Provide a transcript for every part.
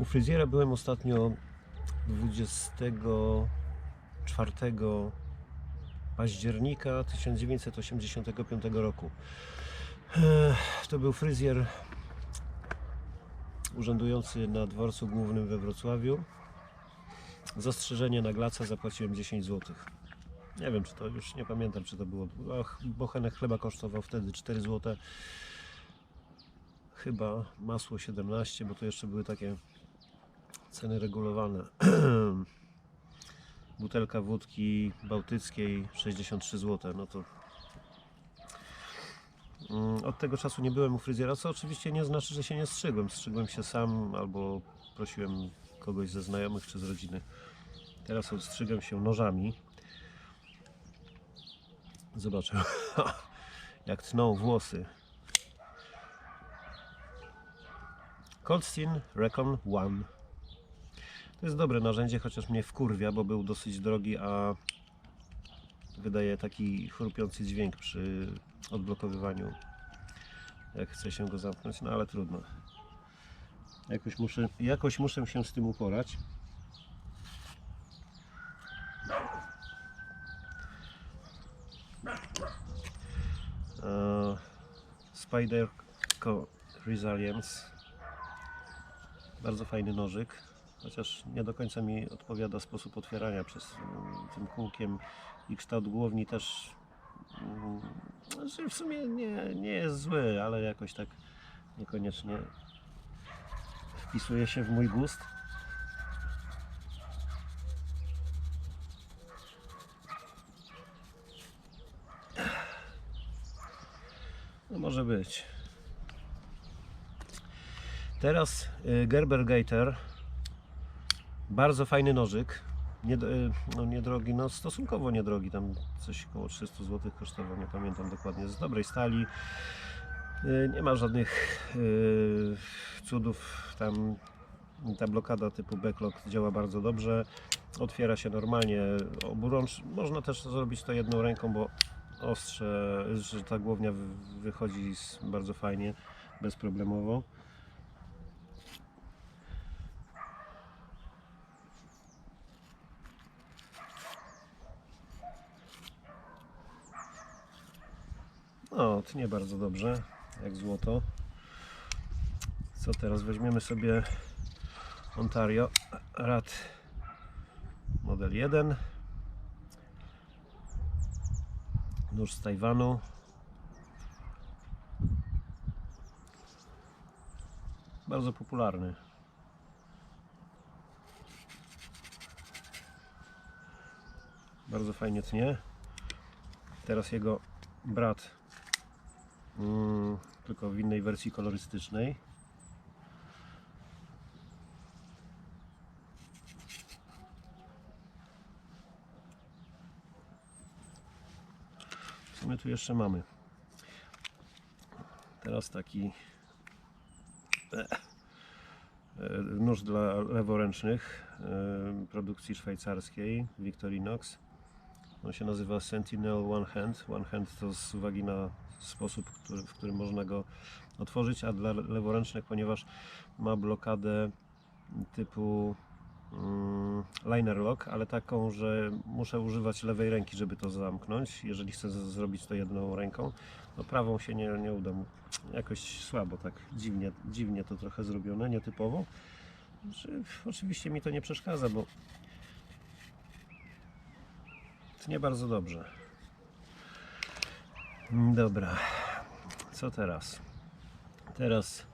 U fryzjera byłem ostatnio 24 października 1985 roku. To był fryzjer urzędujący na dworcu głównym we Wrocławiu. Zastrzeżenie na glaca zapłaciłem 10 zł. Nie wiem, czy to już nie pamiętam, czy to było. Ach, bochenek chleba kosztował wtedy 4 zł. Chyba masło 17, bo to jeszcze były takie ceny regulowane. Butelka wódki bałtyckiej 63 zł. No to Mm, od tego czasu nie byłem u fryzjera, co oczywiście nie znaczy, że się nie strzygłem. Strzygłem się sam albo prosiłem kogoś ze znajomych czy z rodziny. Teraz odstrzygam się nożami. Zobaczę, jak tną włosy. Coldstream Recon One. To jest dobre narzędzie, chociaż mnie wkurwia, bo był dosyć drogi, a wydaje taki chrupiący dźwięk przy odblokowywaniu jak chce się go zamknąć, no ale trudno. Jakoś muszę, jakoś muszę się z tym uporać. Eee, Spyderco Resilience. Bardzo fajny nożyk chociaż nie do końca mi odpowiada sposób otwierania przez mm, tym kółkiem i kształt głowni też mm, znaczy w sumie nie, nie jest zły, ale jakoś tak niekoniecznie wpisuje się w mój gust. No może być. Teraz y, Gerber Gator. Bardzo fajny nożyk. Nie, no niedrogi, no stosunkowo niedrogi, tam coś około 300 zł kosztował, nie pamiętam dokładnie, z dobrej stali. Y, Nie ma żadnych y, cudów, tam ta blokada typu backlog działa bardzo dobrze, otwiera się normalnie, oburącz, można też zrobić to jedną ręką, bo ostrze, że ta głownia wy- wychodzi bardzo fajnie, bezproblemowo. No, tnie bardzo dobrze, jak złoto. Co teraz? Weźmiemy sobie Ontario Rad model 1. Nóż z Tajwanu. Bardzo popularny. Bardzo fajnie tnie. Teraz jego brat Mm, tylko w innej wersji kolorystycznej. Co my tu jeszcze mamy? Teraz taki e, e, nóż dla leworęcznych e, produkcji szwajcarskiej Victorinox. On się nazywa Sentinel One Hand. One Hand to z uwagi na sposób, który, w którym można go otworzyć, a dla leworęcznych, ponieważ ma blokadę typu mm, liner lock, ale taką, że muszę używać lewej ręki, żeby to zamknąć. Jeżeli chcę zrobić to jedną ręką, to prawą się nie, nie uda. Jakoś słabo, tak dziwnie, dziwnie to trochę zrobione, nietypowo. Znaczy, oczywiście mi to nie przeszkadza, bo nie bardzo dobrze. Dobra, co teraz? Teraz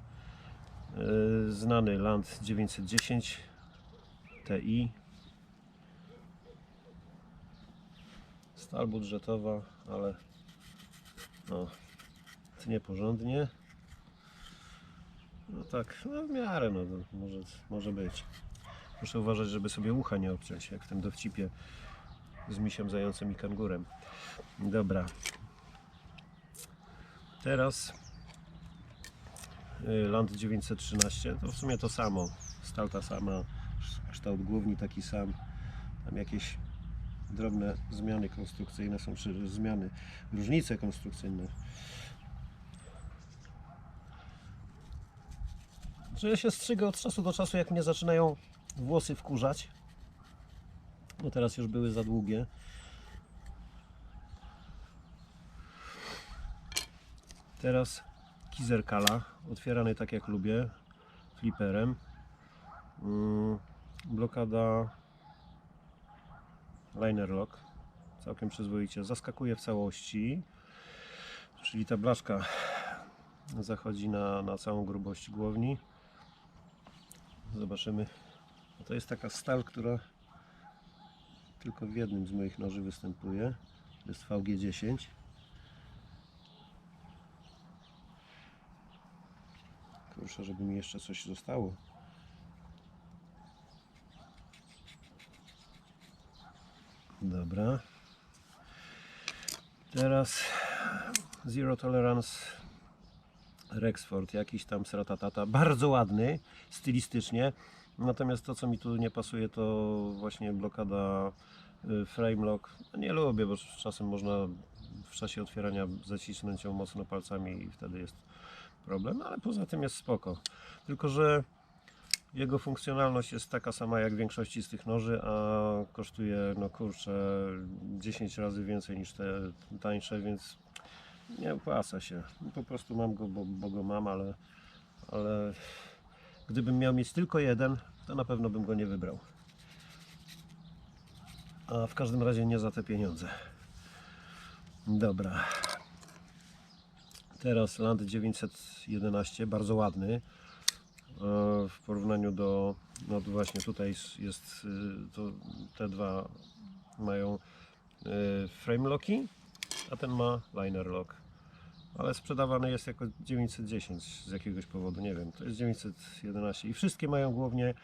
yy, znany Land 910 Ti. Stal budżetowa, ale no, tnie porządnie. No tak, no w miarę, no to może, może być. Muszę uważać, żeby sobie ucha nie obciąć, jak w tym dowcipie z misiem, zającem i kangurem. Dobra. Teraz y, Land 913 to w sumie to samo. Stal ta sama, kształt główni taki sam. Tam jakieś drobne zmiany konstrukcyjne są, czy zmiany, różnice konstrukcyjne. że ja się strzygę od czasu do czasu, jak mnie zaczynają włosy wkurzać. Bo teraz już były za długie. Teraz kizerkala, otwierany tak jak lubię, fliperem. Mm, blokada liner lock, całkiem przyzwoicie. Zaskakuje w całości, czyli ta blaszka zachodzi na, na całą grubość głowni. Zobaczymy. No To jest taka stal, która tylko w jednym z moich noży występuje. To jest VG10. Proszę, żeby mi jeszcze coś zostało. Dobra. Teraz Zero Tolerance Rexford, jakiś tam sratatata, bardzo ładny stylistycznie. Natomiast to, co mi tu nie pasuje, to właśnie blokada y, frame lock. No Nie lubię, bo czasem można w czasie otwierania zacisnąć ją mocno palcami i wtedy jest problem, ale poza tym jest spoko. Tylko, że jego funkcjonalność jest taka sama jak w większości z tych noży, a kosztuje, no kurczę, 10 razy więcej niż te tańsze, więc nie opłaca się. Po prostu mam go, bo, bo go mam, ale, ale gdybym miał mieć tylko jeden, to na pewno bym go nie wybrał. A w każdym razie nie za te pieniądze. Dobra. Teraz Land 911, bardzo ładny. E, W porównaniu do, no właśnie tutaj jest, y, to te dwa mają y, frame locki, a ten ma liner lock. Ale sprzedawany jest jako 910 z jakiegoś powodu, nie wiem. To jest 911 i wszystkie mają głównie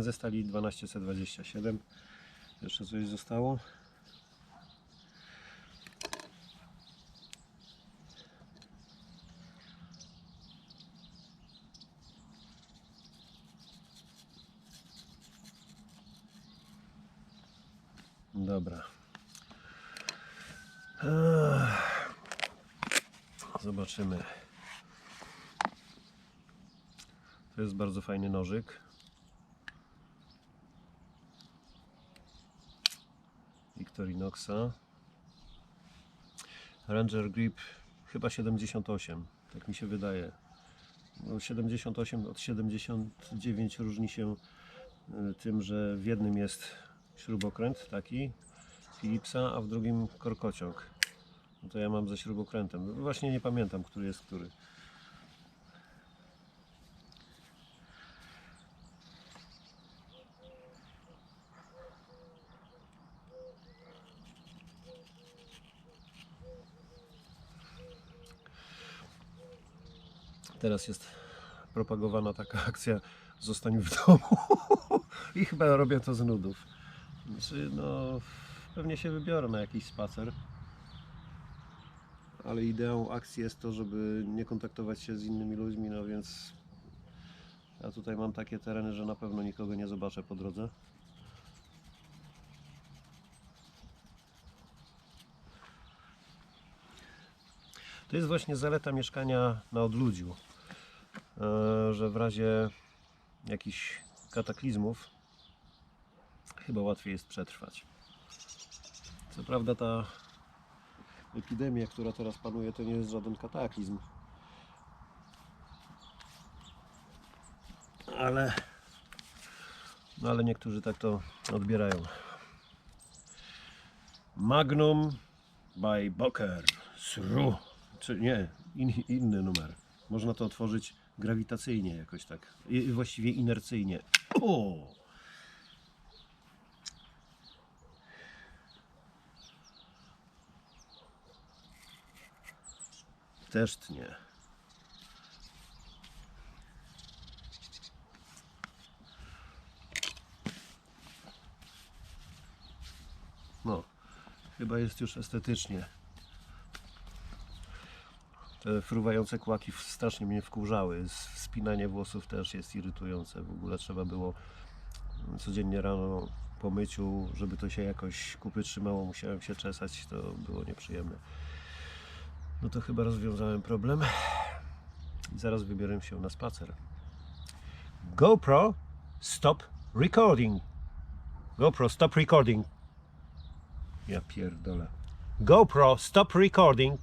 ze stali 12C27. Jeszcze coś zostało. Dobra. Zobaczymy. To jest bardzo fajny nożyk. Victorinoxa. Ranger Grip chyba 78, tak mi się wydaje. No 78 od 79 różni się y, tym, że w jednym jest śrubokręt taki Philipsa, a w drugim korkociąg. No to ja mam ze śrubokrętem. Właśnie nie pamiętam, który jest który. Teraz jest propagowana taka akcja zostań w domu i chyba robię to z nudów. Znaczy, no, pewnie się wybiorę na jakiś spacer. Ale ideą akcji jest to, żeby nie kontaktować się z innymi ludźmi, no więc ja tutaj mam takie tereny, że na pewno nikogo nie zobaczę po drodze. To jest właśnie zaleta mieszkania na odludziu, e, że w razie jakichś kataklizmów chyba łatwiej jest przetrwać. Co prawda ta epidemia, która teraz panuje, to nie jest żaden kataklizm. Ale, no ale niektórzy tak to odbierają. Magnum by Boker. Sru. Czy nie, in, inny numer. Można to otworzyć grawitacyjnie jakoś tak. I, właściwie inercyjnie. Też tnie. No, chyba jest już estetycznie. Te fruwające kłaki strasznie mnie wkurzały. Spinanie włosów też jest irytujące. W ogóle trzeba było codziennie rano po myciu, żeby to się jakoś kupy trzymało, musiałem się czesać. To było nieprzyjemne. No to chyba rozwiązałem problem. Zaraz wybiorę się na spacer. GoPro, stop recording. GoPro, stop recording. Ja pierdolę. GoPro, stop recording.